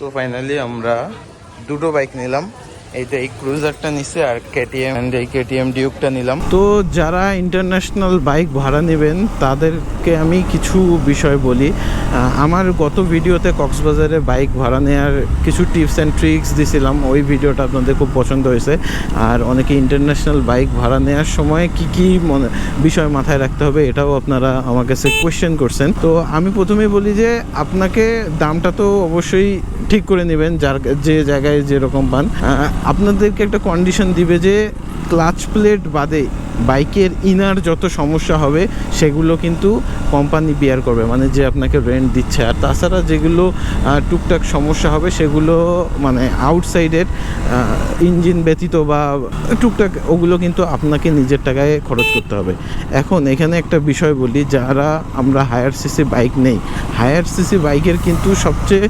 তো ফাইনালি আমরা দুটো বাইক নিলাম। এইটা এই ক্রুজারটা নিচ্ছে আর কেটিএম অ্যান্ড এই কেটিএম ডিউকটা নিলাম। তো যারা ইন্টারন্যাশনাল বাইক ভাড়া নেবেন, তাদেরকে আমি কিছু বিষয় বলি। আমার গত ভিডিওতে কক্সবাজারে বাইক ভাড়া নেওয়ার কিছু টিপস অ্যান্ড ট্রিক্স দিছিলাম। ওই ভিডিওটা আপনাদের খুব পছন্দ হয়েছে। আর অনেকে ইন্টারন্যাশনাল বাইক ভাড়া নেওয়ার সময় কি কি বিষয় মাথায় রাখতে হবে, এটাও আপনারা আমার কাছে কোয়েশ্চেন করছেন। তো আমি প্রথমেই বলি যে, আপনাকে দামটা তো অবশ্যই ঠিক করে নেবেন যার যে জায়গায় যেরকম পান। আপনাদেরকে একটা কন্ডিশন দিবে যে ক্লাচ প্লেট বাদে বাইকের ইনার যত সমস্যা হবে, সেগুলো কিন্তু কোম্পানি বিয়ার করবে মানে যে আপনাকে রেন্ট দিচ্ছে। আর তাছাড়া যেগুলো টুকটাক সমস্যা হবে, সেগুলো মানে আউটসাইডের ইঞ্জিন ব্যতীত বা টুকটাক, ওগুলো কিন্তু আপনাকে নিজের টাকায় খরচ করতে হবে। এখন এখানে একটা বিষয় বলি, যারা আমরা হায়ার সিসি বাইক নেই হায়ার সিসি বাইকের কিন্তু সবচেয়ে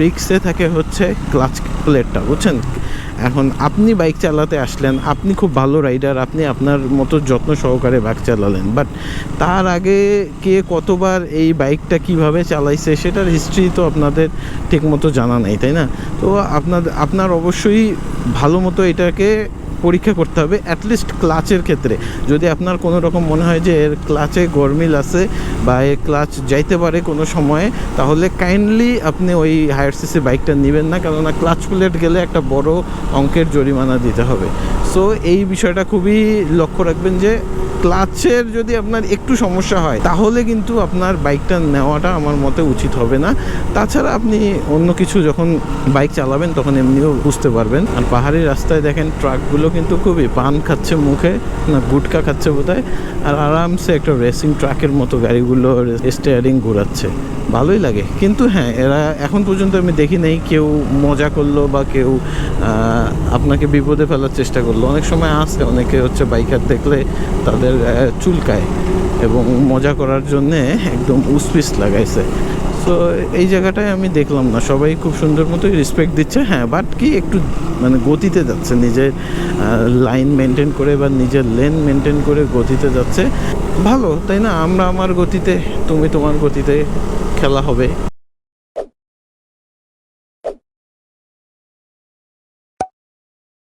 রিক্সে থাকে হচ্ছে ক্লাচ প্লেটটা বুঝছেন? এখন আপনি বাইক চালাতে আসলেন, আপনি খুব ভালো রাইডার আপনি আপনার মতো যত্ন সহকারে বাইক চালালেন। বাট তার আগে কে কতবার এই বাইকটা কীভাবে চালাইছে সেটার হিস্ট্রি তো আপনাদের ঠিকমতো জানা নেই, তাই না? তো আপনার আপনার অবশ্যই ভালো মতো এটাকে পরীক্ষা করতে হবে অ্যাটলিস্ট ক্লাচের ক্ষেত্রে। যদি আপনার কোনো রকম মনে হয় যে এর ক্লাচে গরমিল আছে বা এর ক্লাচ যাইতে পারে কোনো সময়ে, তাহলে কাইন্ডলি আপনি ওই হায়ার সিসি বাইকটা নেবেন না, কেননা ক্লাচ প্লেট গেলে একটা বড় অঙ্কের জরিমানা দিতে হবে। সো এই বিষয়টা খুবই লক্ষ্য রাখবেন যে ক্লাচের যদি আপনার একটু সমস্যা হয়, তাহলে কিন্তু আপনার বাইকটা নেওয়াটা আমার মতে উচিত হবে না। তাছাড়া আপনি অন্য কিছু যখন বাইক চালাবেন, তখন এমনিও বুঝতে পারবেন। আর পাহাড়ি রাস্তায় দেখেন ট্রাকগুলো কিন্তু খুবই পান খাচ্ছে মুখে, না গুটকা খাচ্ছে বোধহয়, আর আরামসে একটা রেসিং ট্রাকের মতো গাড়িগুলো স্টিয়ারিং ঘোরাচ্ছে। ভালোই লাগে। কিন্তু হ্যাঁ এরা এখন পর্যন্ত আমি দেখি নাই, কেউ মজা করল বা কেউ আপনাকে বিপদে ফেলার চেষ্টা করল। অনেক সময় আসে, অনেকে হচ্ছে বাইকার দেখলে তাদের চুলকায় এবং মজা করার জন্যে একদম উসপিস লাগাইছে। সো এই জায়গাটায় আমি দেখলাম না। সবাই খুব সুন্দর মতোই রেসপেক্ট দিচ্ছে হ্যাঁ বাট কি একটু মানে গতিতে যাচ্ছে। নিজের লাইন মেনটেন করে বা নিজের লেন মেনটেন করে গতিতে যাচ্ছে। ভালো, তাই না? আমরা আমার গতিতে, তুমি তোমার গতিতে খেলা হবে।